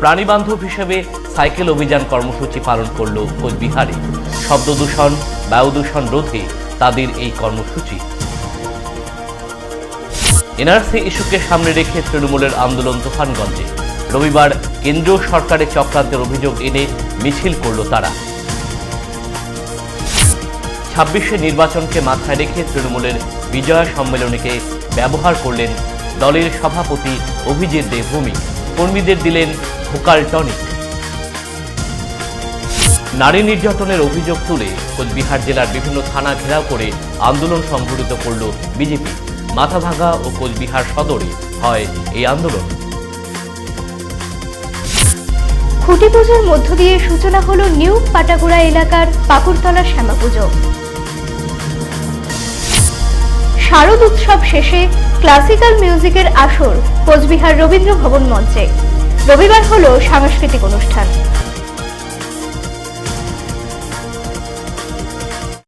প্রাণীবান্ধব হিসেবে সাইকেল অভিযান কর্মসূচি পালন করল কোচবিহারে। শব্দ দূষণ, বায়ু দূষণ রোধে তাদের এই কর্মসূচি। এনআরসি ইস্যুকে সামনে রেখে তৃণমূলের আন্দোলন তুফানগঞ্জে। রবিবার কেন্দ্রীয় সরকারের চক্রান্তের অভিযোগ এনে মিছিল করল তারা। ছাব্বিশে নির্বাচনকে মাথায় রেখে তৃণমূলের বিজয়া সম্মেলনীকে ব্যবহার করলেন দলের সভাপতি অভিজিৎ দেবভূমি। কর্মীদের দিলেন ভোকাল টনিক। নারী নির্যাতনের অভিযোগ তুলে কোচবিহার জেলার বিভিন্ন থানা ঘেরাও করে আন্দোলন সংঘটিত করল বিজেপি। মাথাভাঙ্গা ও কোচবিহার সদরে হয় এই আন্দোলন। খুঁটি পুজোর মধ্য দিয়ে সূচনা হলো নিউ পাটাগুড়া এলাকার পাকুড়তলা শ্যামা পুজো। শারদ উৎসব শেষে ক্লাসিক্যাল মিউজিকের আসর কোচবিহার রবীন্দ্র ভবন মঞ্চে। রবিবার হলো সাংস্কৃতিক অনুষ্ঠান।